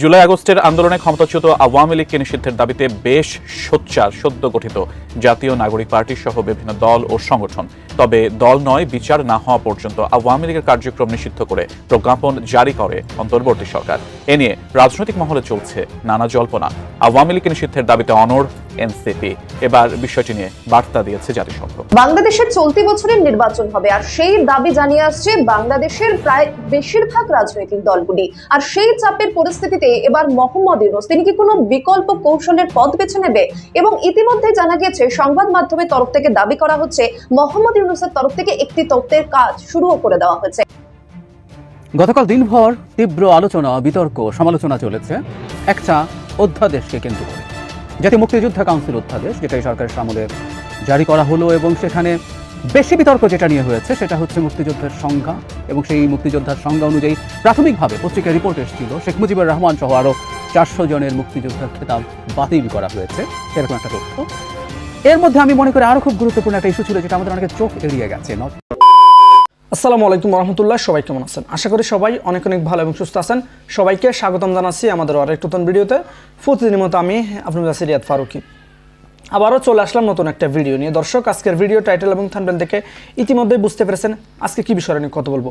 জুলাই আগস্টের আন্দোলনে ক্ষমতাচ্যুত আওয়ামী লীগকে নিষিদ্ধের দাবিতে বেশ সোচ্চার, সদ্য গঠিত জাতীয় নাগরিক পার্টি সহ বিভিন্ন দল ও সংগঠন। তবে দল নয়, বিচার না হওয়া পর্যন্ত আওয়ামী লীগের কার্যক্রম নিষিদ্ধ করে প্রজ্ঞাপন জারি করে অন্তর্বর্তী সরকার। এ নিয়ে রাজনৈতিক মহলে চলছে নানা জল্পনা। আওয়ামী লীগকে নিষিদ্ধের দাবিতে অনর এনসিপি। এবার বিষয়টি নিয়ে বার্তা দিয়েছে জাতিসংঘ। বাংলাদেশের চলতি বছরের নির্বাচন হবে, আর সেই দাবি জানিয়ে আসছে বাংলাদেশের প্রায় বেশিরভাগ রাজনৈতিক দলগুলি। আর সেই চাপের পরিস্থিতিতে এবার মোহাম্মদ ইউনুস, তিনি কি কোনো বিকল্প কৌশলের পথ বেছে নেবে? এবং ইতিমধ্যে জানা গেছে সংবাদ মাধ্যমের তরফ থেকে দাবি করা হচ্ছে, মোহাম্মদ ইউনুসের তরফ থেকে একটি তত্ত্বের কাজ শুরুও করে দেওয়া হয়েছে। গতকাল দিনভর তীব্র আলোচনা, বিতর্ক, সমালোচনা চলেছে। একটা অধ্যাদেশকে কেন্দ্র করে। জাতীয় মুক্তিযোদ্ধা কাউন্সিল অধ্যাদেশ যেটা সরকারের আমলে জারি করা হলো এবং সেখানে বেশি বিতর্ক যেটা নিয়ে হয়েছে, সেটা হচ্ছে মুক্তিযোদ্ধার সংজ্ঞা এবং সেই মুক্তিযোদ্ধার সংজ্ঞা অনুযায়ী প্রাথমিকভাবে পত্রিকায় রিপোর্ট এসেছিল, শেখ মুজিবুর রহমান সহ আরও চারশো জনের মুক্তিযোদ্ধার খেতাব বাতিল করা হয়েছে। এরকম একটা তথ্য। এর মধ্যে আমি মনে করি আরও খুব গুরুত্বপূর্ণ একটা ইস্যু ছিল, যেটা আমাদের অনেকে চোখ এড়িয়ে গেছে আসসালামু আলাইকুম রহমতুল্লাহ, সবাই কেমন আছেন? আশা করি সবাই অনেক অনেক ভালো এবং সুস্থ আছেন। সবাইকে স্বাগতম জানাচ্ছি আমাদের আরেক নতুন ভিডিওতে। প্রতিদিনের মতো আমি আপনার কাছে রিয়াদ ফারুকি। আবারও চলে আসলাম নতুন একটা ভিডিও নিয়ে। দর্শক, আজকের ভিডিও টাইটেল এবং থানবেল দেখে ইতিমধ্যেই বুঝতে পেরেছেন আজকে কি বিষয় নিয়ে কথা বলব।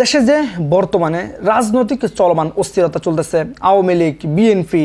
দেশে যে বর্তমানে রাজনৈতিক চলমান অস্থিরতা চলতেছে, আওয়ামী লীগ, বিএনপি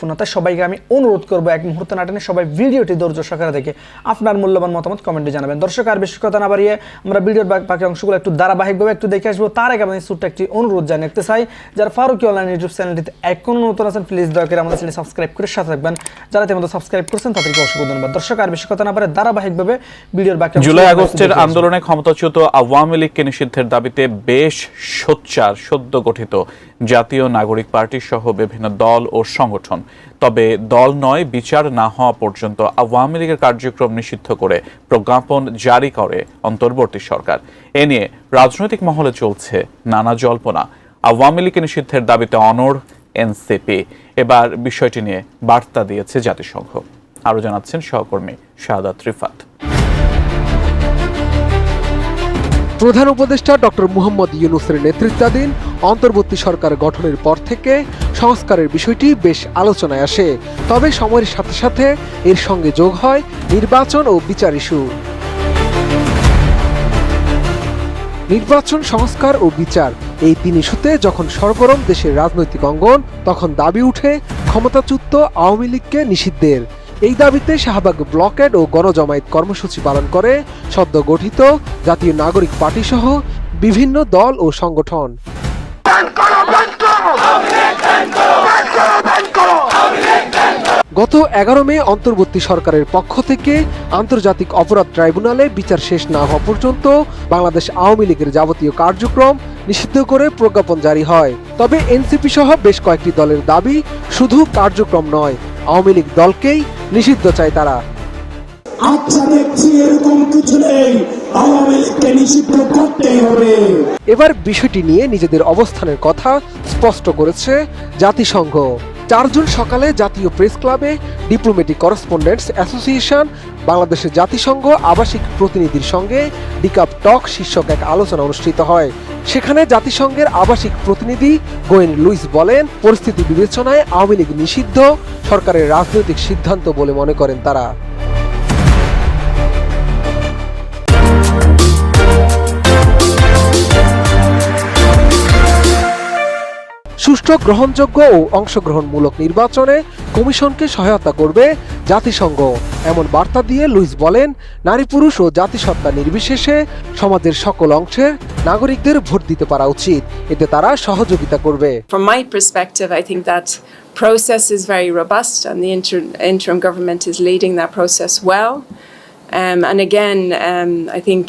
তাই সবাইকে আমি অনুরোধ করব এক মুহূর্ত না টেনে সবাই ভিডিওটি ধৈর্য সহকারে দেখে আপনার মূল্যবান মতামত কমেন্টে জানাবেন। দর্শক আর বেশি কথা না বাড়িয়ে আমরা ভিডিওর বাকি অংশগুলো একটু ধারাবাহিকভাবে একটু দেখে আসব। তার আগে আমি ছোট্ট একটি অনুরোধ জানিয়ে রাখতে চাই যারা ফারুকি অনলাইন ইউটিউব চ্যানেলটিতে এখনও নতুন আছেন প্লিজ দয়া করে আমাদের চ্যানেল সাবস্ক্রাইব করে সাথে থাকবেন। যারা ইতিমধ্যে সাবস্ক্রাইব করেছেন তাদেরকে অসংখ্য ধন্যবাদ। দর্শক আর বেশি কথা না পারে ধারাবাহিকভাবে ভিডিওর বাকি জুলাই আগস্টের আন্দোলনে ক্ষমতাচ্যুত আওয়ামী লীগকে নিষিদ্ধের দাবিতে বেশ সোচ্চার সদ্য গঠিত জাতীয় নাগরিক পার্টি সহ বিভিন্ন দল ও সংগঠন। তবে দল নয়, বিচার না হওয়া পর্যন্ত আওয়ামী লীগের কার্যক্রম নিষিদ্ধ করে প্রজ্ঞাপন জারি করে অন্তর্বর্তী সরকার। এ নিয়ে রাজনৈতিক মহলে চলছে নানা জল্পনা। আওয়ামী লীগের নিষিদ্ধের দাবিতে অনর এনসিপি। এবার বিষয়টি নিয়ে বার্তা দিয়েছে জাতিসংঘ। আরও জানাচ্ছেন সহকর্মী শাহাদাত রিফাত। প্রধান উপদেষ্টা ডক্টর মুহম্মদ ইউনুসের নেতৃত্বাধীন অন্তর্বর্তী সরকার গঠনের পর থেকে সংস্কারের বিষয়টি বেশ আলোচনায় আসে। তবে সময়ের সাথে সাথে এর সঙ্গে যোগ হয় নির্বাচন ও বিচার ইস্যু। নির্বাচন, সংস্কার ও বিচার এই তিন ইস্যুতে যখন সরগরম দেশের রাজনৈতিক অঙ্গন, তখন দাবি উঠে ক্ষমতাচ্যুত আওয়ামী লীগকে নিষিদ্ধের। এই দাবিতে শাহবাগ ব্লকেড ও গণজমায়েত কর্মসূচি পালন করে সদ্য গঠিত জাতীয় নাগরিক পার্টি সহ বিভিন্ন দল ও সংগঠন। গত এগারো মে অন্তর্বর্তী সরকারের পক্ষ থেকে আন্তর্জাতিক অপরাধ ট্রাইব্যুনালে বিচার শেষ না হওয়া পর্যন্ত বাংলাদেশ আওয়ামী লীগের যাবতীয় কার্যক্রম নিষিদ্ধ করে প্রজ্ঞাপন জারি হয়। তবে এনসিপি সহ বেশ কয়েকটি দলের দাবি শুধু কার্যক্রম নয়, আওয়ামী লীগ দলকেই নিষিদ্ধ চায় তারা। আচ্ছা দেখছি এরকম কিছু নেই। আওয়ামী লীগকে নিষিদ্ধ করতেই হবে। এবার বিষয়টি নিয়ে নিজেদের অবস্থানের কথা স্পষ্ট করেছে জাতিসংঘ। চারজন সকালে জাতীয় প্রেস ক্লাবে ডিপ্লোমেটিক করসপন্ডেন্টস অ্যাসোসিয়েশন বাংলাদেশের জাতিসংঘ আবাসিক প্রতিনিধির সঙ্গে ডিকাপ টক শীর্ষক এক আলোচনা অনুষ্ঠিত হয়। সেখানে জাতিসংঘের আবাসিক প্রতিনিধি গোয়েন লুইস বলেন, পরিস্থিতি বিবেচনায় আওয়ামী লীগ নিষিদ্ধ, সরকারের রাজনৈতিক সিদ্ধান্ত বলে মনে করেন তারা। সুষ্ঠু গ্রহণযোগ্য ও অংশগ্রহণমূলক নির্বাচনে কমিশনকে সহায়তা করবে জাতিসংঘ এমন বার্তা দিয়ে লুইস বলেন নারী পুরুষ ও জাতিসত্তা নির্বিশেষে সমাজের সকল অংশের নাগরিকদের ভোট দিতে পারা উচিত এতে তারা সহযোগিতা করবে From my perspective, I think that process is very robust, and the inter- interim government is leading that process well. Um, and again, um, I think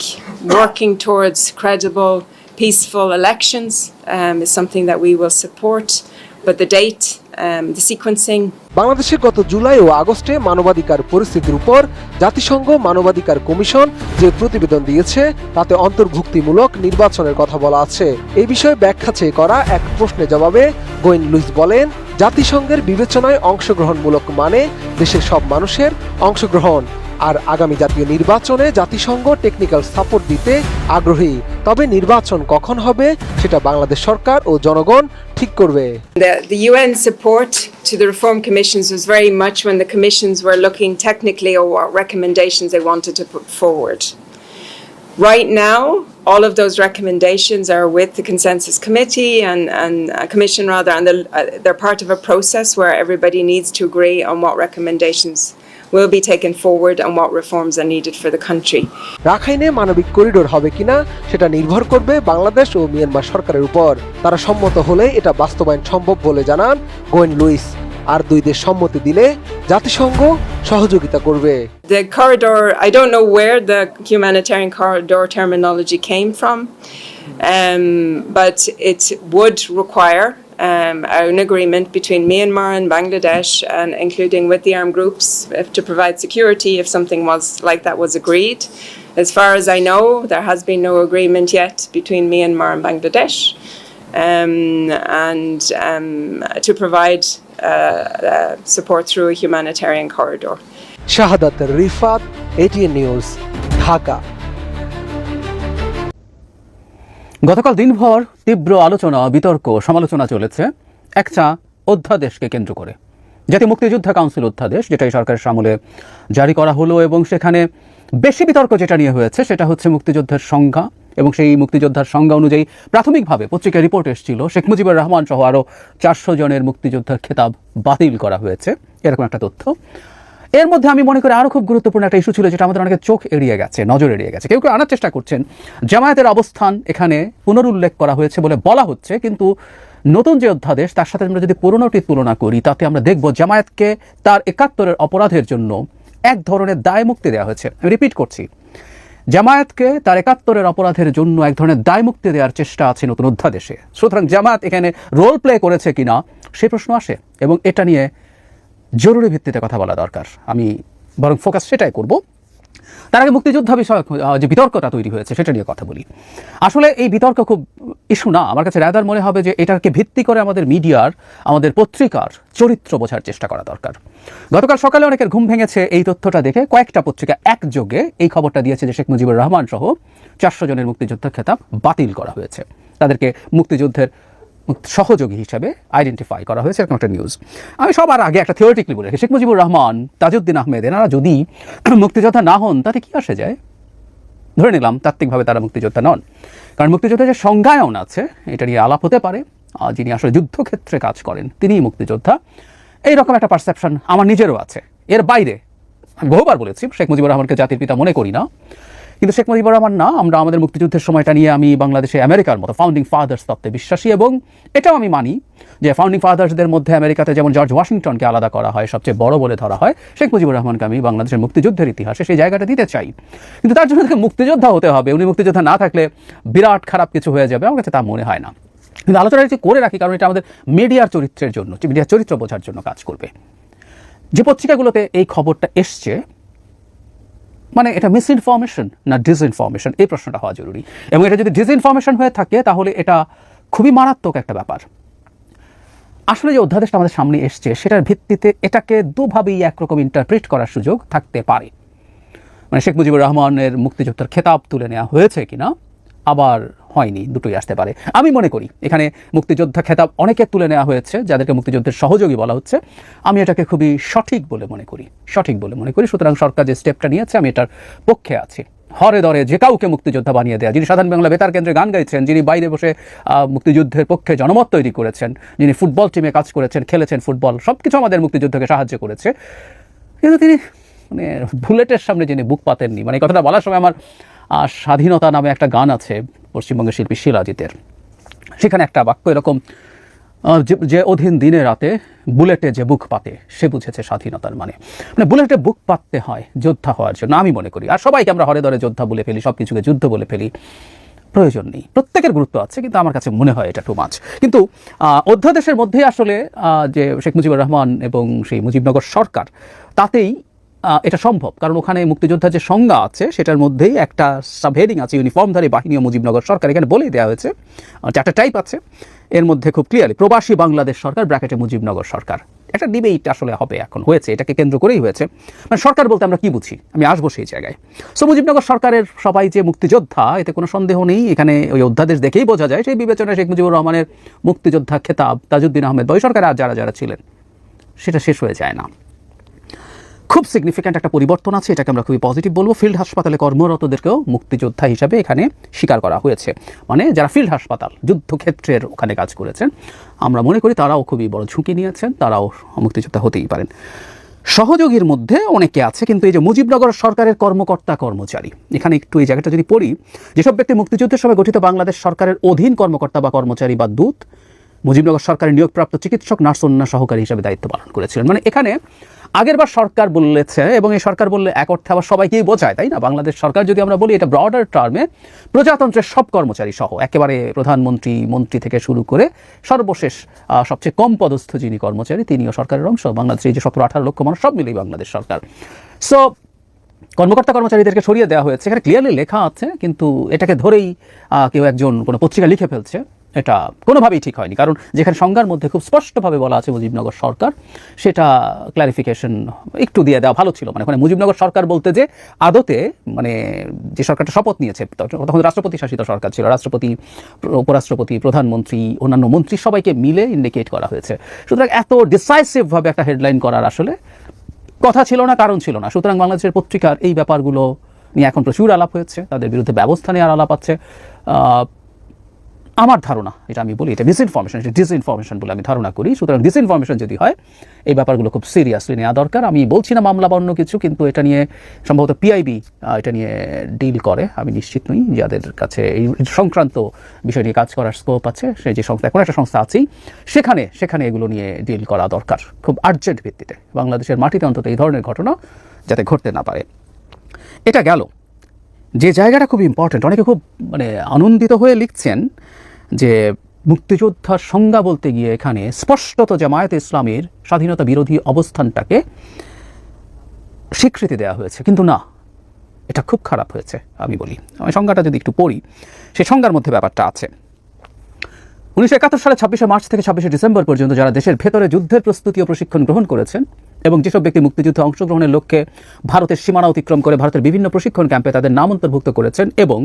working towards credible, peaceful elections um, is something that we will support. but the date, um, the sequencing, বাংলাদেশে গত জুলাই ও আগস্টে মানবাধিকার পরিস্থিতির উপর জাতিসংঘ মানবাধিকার commission যে প্রতিবেদন দিয়েছে তাতে অন্তর্ভুক্তিমূলক নির্বাচনের কথা বলা আছে। এই বিষয়ে ব্যাখ্যা চেয়ে করা এক প্রশ্নের জবাবে গোয়েন লুইস বলেন জাতিসংঘের বিবেচনায় অংশগ্রহণমূলক মানে দেশের সব মানুষের অংশগ্রহণ। আর আগামী জাতীয় নির্বাচনে জাতিসংঘ টেকনিক্যাল সাপোর্ট দিতে আগ্রহী তবে নির্বাচন কখন হবে সেটা বাংলাদেশ সরকার ও জনগণ ঠিক করবে The, the UN support to the reform commissions was very much when the commissions were looking technically at what recommendations they wanted to put forward. Right now, all of those recommendations are with the consensus committee and, and uh, commission rather, and they're, uh, they're part of a process where everybody needs to agree on what recommendations will be taken forward and what reforms are needed for the country. রাখাইনে মানবিক corridor হবে কিনা সেটা নির্ভর করবে বাংলাদেশ ও Myanmar সরকারের উপর তারা সম্মত হলে এটা বাস্তবায়ন সম্ভব বলে জানান গোয়েন লুইস আর দুই দেশ সম্মতি দিলে জাতিসংঘ সহযোগিতা করবে The corridor, I don't know where the humanitarian corridor terminology came from, um, but it would require um, an agreement between Myanmar and Bangladesh, and including with the armed groups, if, to provide security if something was like that was agreed. As far as I know, there has been no agreement yet between Myanmar and Bangladesh. Um, and um, to provide uh, uh, support through a humanitarian corridor. Shahadat Rifat ATN news Dhaka গতকাল দিনভর তীব্র আলোচনা, বিতর্ক, সমালোচনা চলেছে। একটা অধ্যাদেশকে কেন্দ্র করে। জাতীয় মুক্তিযোদ্ধা কাউন্সিল অধ্যাদেশ যেটা এই সরকারের আমলে জারি করা হলো এবং সেখানে বেশি বিতর্ক যেটা নিয়ে হয়েছে, সেটা হচ্ছে মুক্তিযোদ্ধার সংজ্ঞা এবং সেই মুক্তিযোদ্ধার সংজ্ঞা অনুযায়ী প্রাথমিকভাবে পত্রিকায় রিপোর্ট এসেছিল, শেখ মুজিবুর রহমান সহ আরও চারশো জনের মুক্তিযোদ্ধার খেতাব বাতিল করা হয়েছে। এরকম একটা তথ্য। এর মধ্যে আমি মনে করি আরও খুব গুরুত্বপূর্ণ একটা ইস্যু ছিল যেটা আমাদের অনেকে চোখ এড়িয়ে গেছে, নজর এড়িয়ে গেছে। কেউ কেউ আনার চেষ্টা করছেন। জামায়াতের অবস্থান এখানে পুনরুল্লেখ করা হয়েছে বলে বলা হচ্ছে, কিন্তু নতুন যে অধ্যাদেশ, তার সাথে আমরা যদি পুরনোটির তুলনা করি, তাতে আমরা দেখব জামায়াতকে তার একাত্তরের অপরাধের জন্য এক ধরনের দায় মুক্তি দেওয়া হয়েছে। আমি রিপিট করছি। জামায়াতকে তার একাত্তরের অপরাধের জন্য এক ধরনের দায় মুক্তি দেওয়ার চেষ্টা আছে নতুন অধ্যাদেশে। সুতরাং জামায়াত এখানে রোল প্লে করেছে কিনা, সে প্রশ্ন আসে এবং এটা নিয়ে জরুরি ভিত্তিতে কথা বলা দরকার। আমি বরং ফোকাস সেটাই করব। তার আগে মুক্তিযোদ্ধা বিষয়ক যে বিতর্কটা তৈরি হয়েছে, সেটা নিয়ে কথা বলি। আসলে এই বিতর্ক খুব ইস্যু না। আমার কাছে রায়দার মনে হবে যে এটাকে ভিত্তি করে আমাদের মিডিয়ার, আমাদের পত্রিকার চরিত্র বোঝার চেষ্টা করা দরকার। গতকাল সকালে অনেকের ঘুম ভেঙেছে। এই তথ্যটা দেখে কয়েকটা পত্রিকা একযোগে এই খবরটা দিয়েছে যে শেখ মুজিবুর রহমান সহ চারশো জনের মুক্তিযোদ্ধা খেতাব বাতিল করা হয়েছে। তাদেরকে মুক্তিযুদ্ধের সহযোগী হিসাবে আইডেন্টিফাই করা হয়েছে এরকম একটা নিউজ আমি সবার আগে একটা থিওরিটিক্যালি বলে রাখি, শেখ মুজিবুর রহমান, তাজউদ্দিন আহমেদ, এনারা যদি মুক্তিযোদ্ধা না হন, তাতে কি আসে যায়? ধরে নিলাম, তাত্ত্বিকভাবে তারা মুক্তিযোদ্ধা নন। কারণ মুক্তিযোদ্ধা যে সংজ্ঞায়ন আছে, এটা নিয়ে আলাপ হতে পারে যিনি আসলে যুদ্ধক্ষেত্রে কাজ করেন, তিনিই মুক্তিযোদ্ধা। এইরকম একটা পারসেপশন আমার নিজেরও আছে। এর বাইরে বহুবার বলেছি, শেখ মুজিবুর রহমানকে জাতির পিতা মনে করি না। কিন্তু শেখ মুজিবুর রহমান, না, আমরা আমাদের মুক্তিযুদ্ধের সময়টা নিয়ে আমি বাংলাদেশে আমেরিকার মতো ফাউন্ডিং ফাদার্স তত্ত্বে বিশ্বাসী এবং এটাও আমি মানি যে ফাউন্ডিং ফাদার্সদের মধ্যে আমেরিকাতে যেমন জর্জ ওয়াশিংটনকে আলাদা করা হয়, সবচেয়ে বড় বলে ধরা হয়, শেখ মুজিবুর রহমানকে আমি বাংলাদেশের মুক্তিযুদ্ধের ইতিহাসে সেই জায়গাটা দিতে চাই। কিন্তু তার জন্য তাকে মুক্তিযোদ্ধা হতে হবে, উনি মুক্তিযোদ্ধা না থাকলে বিরাট খারাপ কিছু হয়ে যাবে, আমার কাছে তা মনে হয় না। কিন্তু আলোচনা একটু করে রাখি, কারণ এটা আমাদের মিডিয়ার চরিত্রের জন্য মিডিয়ার চরিত্র বোঝার জন্য কাজ করবে। যে পত্রিকাগুলোতে এই খবরটা এসছে মানে এটা মিসইনফরমেশন না ডিসইনফরমেশন এই প্রশ্নটা হওয়া জরুরি। এবং এটা যদি ডিসইনফরমেশন হয়ে থাকে, তাহলে এটা খুবই মারাত্মক একটা ব্যাপার। আসলে যে অধ্যাদেশটা আমাদের সামনে এসছে, সেটার ভিত্তিতে এটাকে দুভাবেই একরকম ইন্টারপ্রিট করার সুযোগ থাকতে পারে। মানে শেখ মুজিবুর রহমানের মুক্তিযুদ্ধের খেতাব তুলে নেওয়া হয়েছে কিনা, আবার হয়নি, দুটোই আসতে পারে। আমি মনে করি, এখানে মুক্তিযোদ্ধা খেতাব অনেকের তুলে নেওয়া হয়েছে, যাদেরকে মুক্তিযুদ্ধের সহযোগী বলা হচ্ছে। আমি এটাকে খুবই সঠিক বলে মনে করি, সঠিক বলে মনে করি। সুতরাং সরকার যে স্টেপটা নিয়েছে, আমি এটার পক্ষে আছি। হরে দরে যে কাউকে মুক্তিযোদ্ধা বানিয়ে দেয়া, যিনি সাধারণ বাংলা বেতার কেন্দ্রে গান গাইছেন, যিনি বাইরে বসে মুক্তিযুদ্ধের পক্ষে জনমত তৈরি করেছেন, যিনি ফুটবল টিমে কাজ করেছেন, খেলেছেন ফুটবল সব কিছু আমাদের মুক্তিযুদ্ধকে সাহায্য করেছে। কিন্তু তিনি মানে বুলেটের সামনে যিনি বুক পাতেননি মানে কথাটা বলার সময় আমার স্বাধীনতা নামে একটা গান আছে পশ্চিমবঙ্গের শিল্পী শিলাজিতের সেখানে একটা বাক্য এরকম যে- অধীন দিনে রাতে বুলেটে যে বুক পাতে, সে বুঝেছে স্বাধীনতার মানে। মানে বুলেটে বুক পাততে হয়, যোদ্ধা হওয়ার জন্য। আমি মনে করি, আর সবাইকে আমরা হরে দরে যোদ্ধা বলে ফেলি সব কিছুকে যুদ্ধ বলে ফেলি, প্রয়োজন নেই। প্রত্যেকের গুরুত্ব আছে, কিন্তু আমার কাছে মনে হয় এটা টু মাছ কিন্তু অধ্যাদেশের মধ্যে আসলে যে শেখ মুজিবুর রহমান এবং সেই মুজিবনগর সরকার, তাতেই এটা সম্ভব। কারণ ওখানে মুক্তিযোদ্ধার যে সংজ্ঞা আছে, সেটার মধ্যেই একটা সাবহেডিং আছে ইউনিফর্মধারী বাহিনী ও মুজিবনগর সরকার। এখানে বলেই দেওয়া হয়েছে চারটা টাইপ আছে, এর মধ্যে খুব ক্লিয়ারলি প্রবাসী বাংলাদেশ সরকার ব্র্যাকেটে মুজিবনগর সরকার। একটা ডিবেট আসলে হবে এখন, হয়েছে, এটাকে কেন্দ্র করেই হয়েছে। মানে সরকার বলতে আমরা কি বুঝি? আমি আসব সেই জায়গায়। সো মুজিবনগর সরকারের সবাই যে মুক্তিযোদ্ধা, এতে কোনো সন্দেহ নেই। এখানে ওই অধ্যাদেশ দেখেই বোঝা যায়। সেই বিবেচনায় শেখ মুজিবুর রহমানের মুক্তিযোদ্ধা খেতাব, তাজউদ্দিন আহমেদ বা সরকারে আর যারা যারা ছিলেন, সেটা শেষ হয়ে যায় না। খুব সিগনিফিক্যান্ট একটা পরিবর্তন আছে, এটাকে আমরা খুবই পজিটিভ বলব। ফিল্ড হাসপাতালে কর্মরতদেরকেও মুক্তিযোদ্ধা হিসাবে এখানে স্বীকার করা হয়েছে। মানে যারা ফিল্ড হাসপাতাল, যুদ্ধক্ষেত্রের ওখানে কাজ করেছেন, আমরা মনে করি তারাও খুবই বড় ঝুঁকি নিয়েছেন, তারাও মুক্তিযোদ্ধা হতেই পারেন। সহযোগীর মধ্যে অনেকে আছে, কিন্তু এই যে মুজিবনগর সরকারের কর্মকর্তা কর্মচারী, এখানে একটু এই জায়গাটা যদি পড়ি, যেসব ব্যক্তি মুক্তিযুদ্ধের সময় গঠিত বাংলাদেশ সরকারের অধীন কর্মকর্তা বা কর্মচারী বা দূত মুজিবনগর সরকারের নিয়োগপ্রাপ্ত চিকিৎসক, নার্স সহকারী হিসেবে দায়িত্ব পালন করেছিলেন। মানে এখানে আগেরবার সরকার বলেছে এবং এই সরকার বললে এক অর্থে আবার সবাইকেই বোঝায়, তাই না? বাংলাদেশ সরকার যদি আমরা বলি এটা ব্রডার টার্মে প্রজাতন্ত্রের সব কর্মচারী সহ, একেবারে প্রধানমন্ত্রী, মন্ত্রী থেকে শুরু করে সর্বশেষ সবচেয়ে কম পদস্থ যিনি কর্মচারী, তিনিও সরকারের অংশ। বাংলাদেশের এই যে সতেরো আঠারো লক্ষ মানুষ, সব মিলেই বাংলাদেশ সরকার। সো কর্মকর্তা কর্মচারীদেরকে সরিয়ে দেওয়া হয়েছে। এখানে ক্লিয়ারলি লেখা আছে, কিন্তু এটাকে ধরেই কেউ একজন কোনো পত্রিকা লিখে ফেলছে। এটা কোনোভাবেই ঠিক হয়নি। কারণ যেখানে সংজ্ঞার মধ্যে খুব স্পষ্টভাবে বলা আছে মুজিবনগর সরকার, সেটা ক্লারিফিকেশন একটু দিয়ে দেওয়া ভালো ছিল। মানে ওখানে মুজিবনগর সরকার বলতে যে আদতে মানে যে সরকারটা শপথ নিয়েছে, তখন রাষ্ট্রপতি শাসিত সরকার ছিল। রাষ্ট্রপতি, উপরাষ্ট্রপতি, প্রধানমন্ত্রী, অন্যান্য মন্ত্রী সবাইকে মিলে ইন্ডিকেট করা হয়েছে। সুতরাং এত ডিসাইসিভভাবে একটা হেডলাইন করার আসলে কথা ছিল না, কারণ ছিল না। সুতরাং বাংলাদেশের পত্রিকার এই ব্যাপারগুলো নিয়ে এখন প্রচুর আলাপ হয়েছে। তাদের বিরুদ্ধে ব্যবস্থা নেওয়ার আলাপ আছে। আমার ধারণা, এটা আমি বলি, এটা মিসইনফরমেশন এটা ডিসইনফরমেশন বলে আমি ধারণা করি। সুতরাং ডিসইনফরমেশন যদি হয়, এই ব্যাপারগুলো খুব সিরিয়াসলি নেওয়া দরকার। আমি বলছি না মামলা বা অন্য কিছু, কিন্তু এটা নিয়ে সম্ভবত পিআইবি এটা নিয়ে ডিল করে। আমি নিশ্চিত নই যাদের কাছে এই সংক্রান্ত বিষয় নিয়ে কাজ করার স্কোপ আছে। সেই যে সংস্থা, এখন একটা সংস্থা আছেই সেখানে সেখানে এগুলো নিয়ে ডিল করা দরকার খুব আর্জেন্ট ভিত্তিতে। বাংলাদেশের মাটিতে অন্তত এই ধরনের ঘটনা যাতে ঘটতে না পারে। এটা গেল। যে জায়গাটা খুব ইম্পর্ট্যান্ট অনেকে খুব মানে আনন্দিত হয়ে লিখছেন যে মুক্তিযোদ্ধার সংজ্ঞা বলতে গিয়ে এখানে স্পষ্টত জামায়াত ইসলামের স্বাধীনতা বিরোধী অবস্থানটাকে স্বীকৃতি দেওয়া হয়েছে। কিন্তু না, এটা খুব খারাপ হয়েছে, আমি বলি। আমি সংজ্ঞাটা যদি একটু পড়ি সেই সংজ্ঞার মধ্যে ব্যাপারটা আছে। উনিশশো একাত্তর সালে ছাব্বিশে মার্চ থেকে ছাব্বিশে ডিসেম্বর পর্যন্ত যারা দেশের ভেতরে যুদ্ধের প্রস্তুতি ও প্রশিক্ষণ গ্রহণ করেছেন এবং যেসব ব্যক্তি মুক্তিযুদ্ধে অংশগ্রহণের লক্ষ্যে ভারতের সীমানা অতিক্রম করে ভারতের বিভিন্ন প্রশিক্ষণ ক্যাম্পে তাদের নাম অন্তর্ভুক্ত করেছেন এবং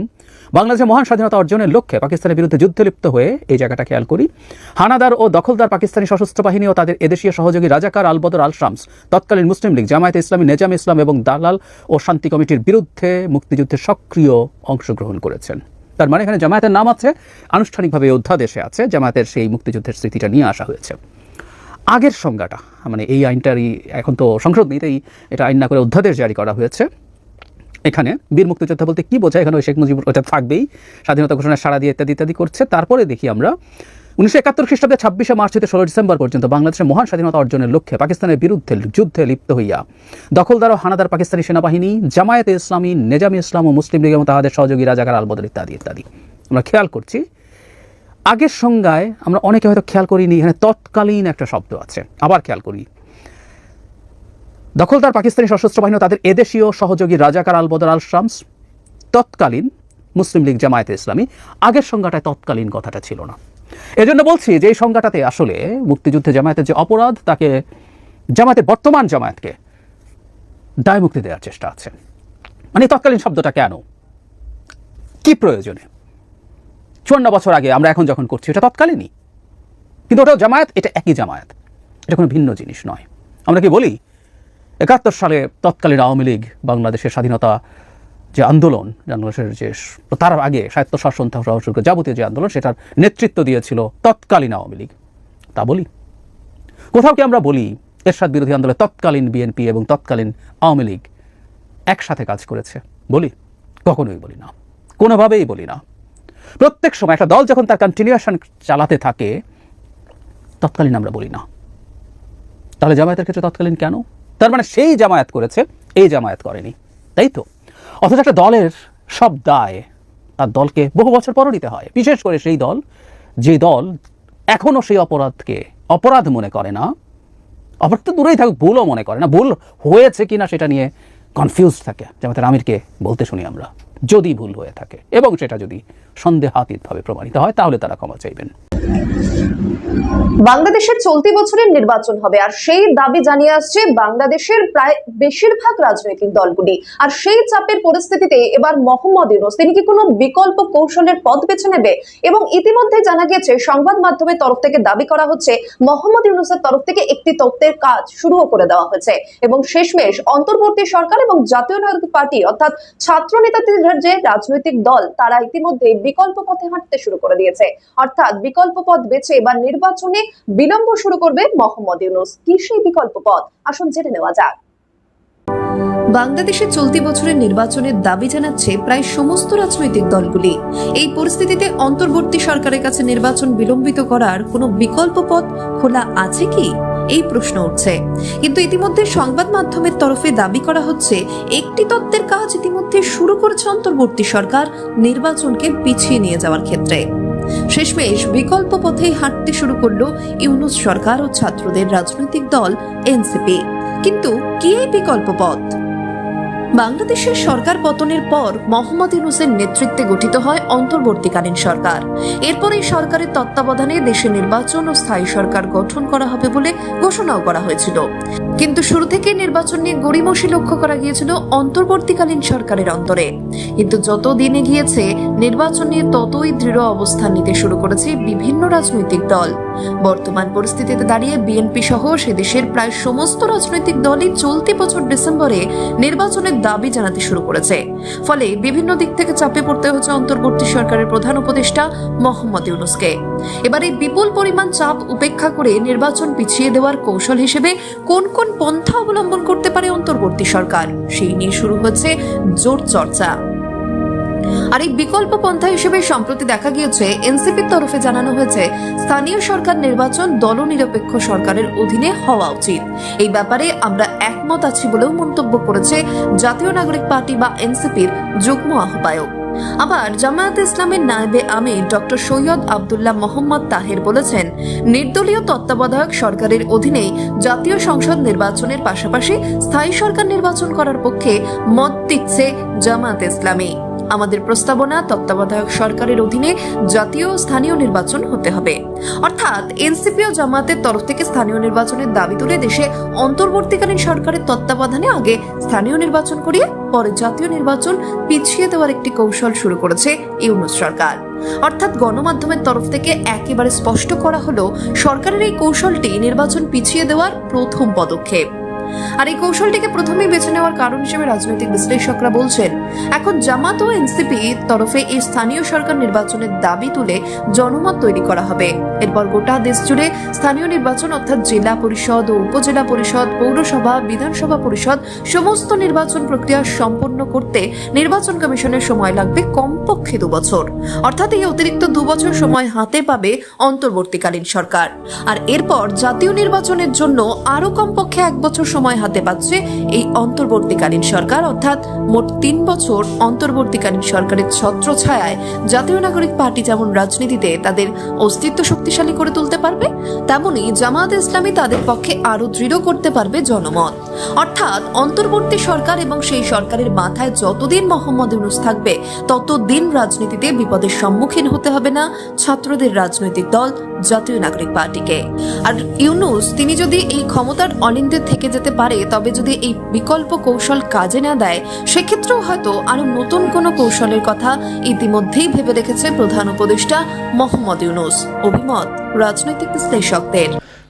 বাংলাদেশের মহান স্বাধীনতা অর্জনের লক্ষ্যে পাকিস্তানের বিরুদ্ধে যুদ্ধে লিপ্ত হয়ে এই জায়গাটা খেয়াল করি। হানাদার ও দখলদার পাকিস্তানি সশস্ত্র বাহিনী ও তাদের এদেশীয় সহযোগী রাজাকার আলবদর আল শামস তৎকালীন মুসলিম লীগ, জামায়াতে ইসলামী, নেজাম ইসলাম এবং দালাল ও শান্তি কমিটির বিরুদ্ধে মুক্তিযুদ্ধে সক্রিয় অংশগ্রহণ করেছেন। তার মানে এখানে জামায়াতের নাম আছে, আনুষ্ঠানিকভাবে অধ্যাদেশে আছে, জামায়াতের সেই মুক্তিযুদ্ধের স্মৃতিটা নিয়ে আসা হয়েছে। আগের সংজ্ঞাটা মানে এই আইনটারই এখন তো সংসদ নেই তাই এটা আইন না করে অধ্যাদেশ জারি করা হয়েছে। এখানে বীর মুক্তিযোদ্ধা বলতে কি বোঝায়? এখানে শেখ মুজিবুর ওটা থাকবেই। স্বাধীনতা ঘোষণা সারা দিয়ে ইত্যাদি ইত্যাদি করছে। তারপরে দেখি আমরা, উনিশশো একাত্তর খ্রিস্টাব্দে ছাব্বিশে মার্চ থেকে ষোলো ডিসেম্বর পর্যন্ত বাংলাদেশের মহান স্বাধীনতা অর্জনের লক্ষ্যে পাকিস্তানের বিরুদ্ধে যুদ্ধে লিপ্ত হইয়া, দখলদার ও হানাদার পাকিস্তানি সেনাবাহিনী, জামায়াতে ইসলামী, নেজামি ইসলাম ও মুসলিম লীগ এবং তাহাদের সহযোগী রাজাকার আলবদর ইত্যাদি ইত্যাদি। আমরা খেয়াল করছি আগের সংজ্ঞায় আমরা অনেকে হয়তো খেয়াল করিনি, এখানে তৎকালীন একটা শব্দ আছে। আবার খেয়াল করি। দখলদার পাকিস্তানি সশস্ত্র বাহিনী তাদের এদেশীয় সহযোগী রাজাকার আল বদর আল শামস তৎকালীন মুসলিম লীগ জামায়াতে ইসলামী, আগের সংজ্ঞাটায় তৎকালীন কথাটা ছিল না। এজন্য বলছি যে এই সংজ্ঞাটাতে আসলে মুক্তিযুদ্ধে জামায়াতের যে অপরাধ, তাকে জামায়াতের বর্তমান জামায়াতকে দায় মুক্তি দেওয়ার চেষ্টা আছে। মানে তৎকালীন শব্দটা কেন? কি প্রয়োজনে? চুয়ান্ন বছর আগে আমরা এখন যখন করছি, ওটা তৎকালীনই। কিন্তু ওটাও জামায়াত, এটা একই জামায়াত। এটা কোনো ভিন্ন জিনিস নয়। আমরা কি বলি, একাত্তর সালে তৎকালীন আওয়ামী লীগ, বাংলাদেশের স্বাধীনতা যে আন্দোলন, বাংলাদেশের যে তার আগে স্বায়ত্ত শাসন থেকে যাবতীয় যে আন্দোলন, সেটার নেতৃত্ব দিয়েছিল তৎকালীন আওয়ামী লীগ। তা বলি। কোথাও কি আমরা বলি, এরশাদ বিরোধী আন্দোলনে তৎকালীন বিএনপি এবং তৎকালীন আওয়ামী লীগ একসাথে কাজ করেছে? বলি। কখনোই বলি না। কোনোভাবেই বলি না। প্রত্যেক সময় একটা দল যখন তার কন্টিনিউশন চালাতে থাকে, তৎকালীন আমরা বলি না। তাহলে জামায়াতের ক্ষেত্রে তৎকালীন কেন? তার মানে সেই জামায়াত করেছে, এই জামায়াত করেনি। তাই তো? অথচ একটা দলের সব দায় তার দলকে বহু বছর পরও নিতে হয়। বিশেষ করে সেই দল, যে দল এখনও সেই অপরাধকে অপরাধ মনে করে না। অপরাধ তো দূরেই থাকুক, ভুলও মনে করে না। ভুল হয়েছে কিনা সেটা নিয়ে কনফিউজ থাকে। যেমন আমিরকে বলতে শুনি আমরা। যদি ভুল হয়ে থাকে। এবং সেটা যদি সন্দেহাতীতভাবে প্রমাণিত হয়, তাহলে তারা ক্ষমা চাইবেন। বাংলাদেশের চলতি বছরের নির্বাচন হবে, আর সেই দাবি জানিয়ে আসছে বাংলাদেশের প্রায় বেশিরভাগ রাজনৈতিক দলগুলি। আর সেই চাপের পরিস্থিতিতে এবার মোহাম্মদ ইউনুস, তিনি কি কোনো বিকল্প কৌশলের পথ বেছে নেবে? এবং ইতিমধ্যে জানা গিয়েছে, সংবাদ মাধ্যমের তরফ থেকে দাবি করা হচ্ছে, মোহাম্মদ ইউনুসের তরফ থেকে একটি তত্ত্বের কাজ শুরুও করে দেওয়া হয়েছে। এবং শেষমেশ অন্তর্বর্তী সরকার এবং জাতীয় নাগরিক পার্টি, অর্থাৎ ছাত্র নেতাদের যে রাজনৈতিক দল, তারা ইতিমধ্যে বিকল্প পথে হাঁটতে শুরু করে দিয়েছে। অর্থাৎ বিকল্প পথ বেছে এবার নির্বাচনে বিলম্ব শুরু করবে মোহাম্মদ ইউনুস। কি সেই বিকল্প পথ আসুন জেনে নেওয়া যাক। বাংলাদেশে চলতি বছরের নির্বাচনের দাবি জানাচ্ছে প্রায় সমস্ত রাজনৈতিক দলগুলি। এই পরিস্থিতিতে অন্তর্বর্তী সরকারের কাছে নির্বাচন বিলম্বিত করার কোনো বিকল্প পথ খোলা আছে কি? এই প্রশ্ন উঠছে। কিন্তু ইতিমধ্যে সংবাদ মাধ্যমের তরফে দাবি করা হচ্ছে, একটি তত্ত্বের কাজ ইতিমধ্যে শুরু করেছে অন্তর্বর্তী সরকার নির্বাচনকে পিছিয়ে নিয়ে যাওয়ার ক্ষেত্রে। শেষমেশ বিকল্প পথেই হাঁটতে শুরু করল ইউনুস সরকার ও ছাত্রদের রাজনৈতিক দল, এনসিপি। কিন্তু কি এই বিকল্প পথ? বাংলাদেশের সরকার পতনের পর মোহাম্মদ ইউনুসের নেতৃত্বে গঠিত হয় অন্তর্বর্তীকালীন সরকার। এরপর এই সরকারের তত্ত্বাবধানে দেশে নির্বাচন ও স্থায়ী সরকার গঠন করা হবে বলে ঘোষণাও করা হয়েছিল। কিন্তু শুরু থেকে নির্বাচন নিয়ে গড়িমসি লক্ষ্য করা গিয়েছিল অন্তর্বর্তীকালীন সরকারের অন্তরে। কিন্তু যত দিনে গিয়েছে নির্বাচন নিয়ে ততই দৃঢ় অবস্থান নিতে শুরু করেছে বিভিন্ন রাজনৈতিক দল। বর্তমান পরিস্থিতিতে দাঁড়িয়ে বিএনপি সহ সে দেশের প্রায় সমস্ত রাজনৈতিক দলই চলতি বছর ডিসেম্বরে নির্বাচনের দাবি জানাতে শুরু করেছে। ফলে বিভিন্ন দিক থেকে চাপে পড়তে হচ্ছে অন্তর্বর্তী সরকারের প্রধান উপদেষ্টা মোহাম্মদ ইউনুসকে। এবার এই বিপুল পরিমাণ চাপ উপেক্ষা করে নির্বাচন পিছিয়ে দেওয়ার কৌশল হিসেবে কোন কোন পন্থা অবলম্বন করতে পারে অন্তর্বর্তী সরকার, সেই নিয়ে শুরু হচ্ছে জোর চর্চা। আর এই বিকল্প পন্থা হিসেবে সম্প্রতি দেখা গিয়েছে, এনসিপির তরফে জানানো হয়েছে, স্থানীয় সরকার নির্বাচন দলনিরপেক্ষ সরকারের অধীনে হওয়া উচিত। এই ব্যাপারে আমরা একমত আছি বলেও মন্তব্য করেছে জাতীয় নাগরিক পার্টি বা এনসিপির যুগ্ম আহ্বায়ক। আবার জামায়াত ইসলামের নায়েবে আমির ডক্টর সৈয়দ আবদুল্লাহ মোহাম্মদ তাহের বলেছেন, নির্দলীয় তত্ত্বাবধায়ক সরকারের অধীনে জাতীয় সংসদ নির্বাচনের পাশাপাশি স্থায়ী সরকার নির্বাচন করার পক্ষে মত দিচ্ছে জামায়াত ইসলামী। আমাদের প্রস্তাবনা তত্ত্বাবধায়ক সরকারের অধীনে জাতীয় স্থানীয় নির্বাচন হতে হবে। অর্থাৎ এনসিপি ও জামায়াতের তরফ থেকে স্থানীয় নির্বাচনের দাবি তুলে দেশে অন্তর্বর্তীকালীন সরকারের তত্ত্বাবধানে আগে স্থানীয় নির্বাচন করিয়ে পরে জাতীয় নির্বাচন পিছিয়ে দেওয়ার একটি কৌশল শুরু করেছে ইউনুস সরকার। অর্থাৎ গণমাধ্যমের তরফ থেকে একেবারে স্পষ্ট করা হলো, সরকারের এই কৌশলটি নির্বাচন পিছিয়ে দেওয়ার প্রথম পদক্ষেপ। আর এই কৌশলটিকে প্রথমেই বেছে নেওয়ার কারণ হিসেবে রাজনৈতিক বিশ্লেষকরা বলছেন এখন জামাত ও এনসিপি তরফে এই স্থানীয় সরকার নির্বাচনের দাবি তুলে জনমত তৈরি করা হবে। এরপর গোটা দেশ জুড়ে স্থানীয় নির্বাচন অর্থাৎ জেলা পরিষদ ও উপজেলা পরিষদ, পৌরসভা, বিধানসভা পরিষদ সমস্ত নির্বাচন প্রক্রিয়া সম্পন্ন করতে নির্বাচন কমিশনের সময় লাগবে কমপক্ষে দু বছর। অর্থাৎ এই অতিরিক্ত দু বছর সময় হাতে পাবে অন্তর্বর্তীকালীন সরকার। আর এরপর জাতীয় নির্বাচনের জন্য আরও কমপক্ষে এক বছর সময় হাতে পাচ্ছে এই অন্তর্বর্তীকালীন সরকার। অর্থাৎ মোট তিন বছর অন্তর্বর্তীকালীন সরকারের ছত্র ছায়ায় জাতীয় নাগরিক পার্টি যেমন রাজনীতিতে তাদের অস্তিত্ব শক্তিশালী করে তুলতে পারবে, তেমনি জামায়াত ইসলামী তাদের পক্ষে আরও দৃঢ় করতে পারবে জনমত। অর্থাৎ অন্তর্বর্তী সরকার এবং সেই সরকারের মাথায় যতদিন মোহাম্মদ ইউনুস থাকবে, ততদিন রাজনীতিতে বিপদের সম্মুখীন হতে হবে না ছাত্রদের রাজনৈতিক দল, জাতীয় নাগরিক পার্টিকে। আর ইউনুস, তিনি যদি এই ক্ষমতার অলিন্দে থেকে যেতে পারে, তবে যদি এই বিকল্প কৌশল কাজে না দেয়, সেক্ষেত্রেও হয়তো আরও নতুন কোনো কৌশলের কথা ইতিমধ্যেই ভেবে দেখেছে প্রধান উপদেষ্টা মোহাম্মদ ইউনুস। অভিমত, রাজনৈতিক বিশ্লেষকদের।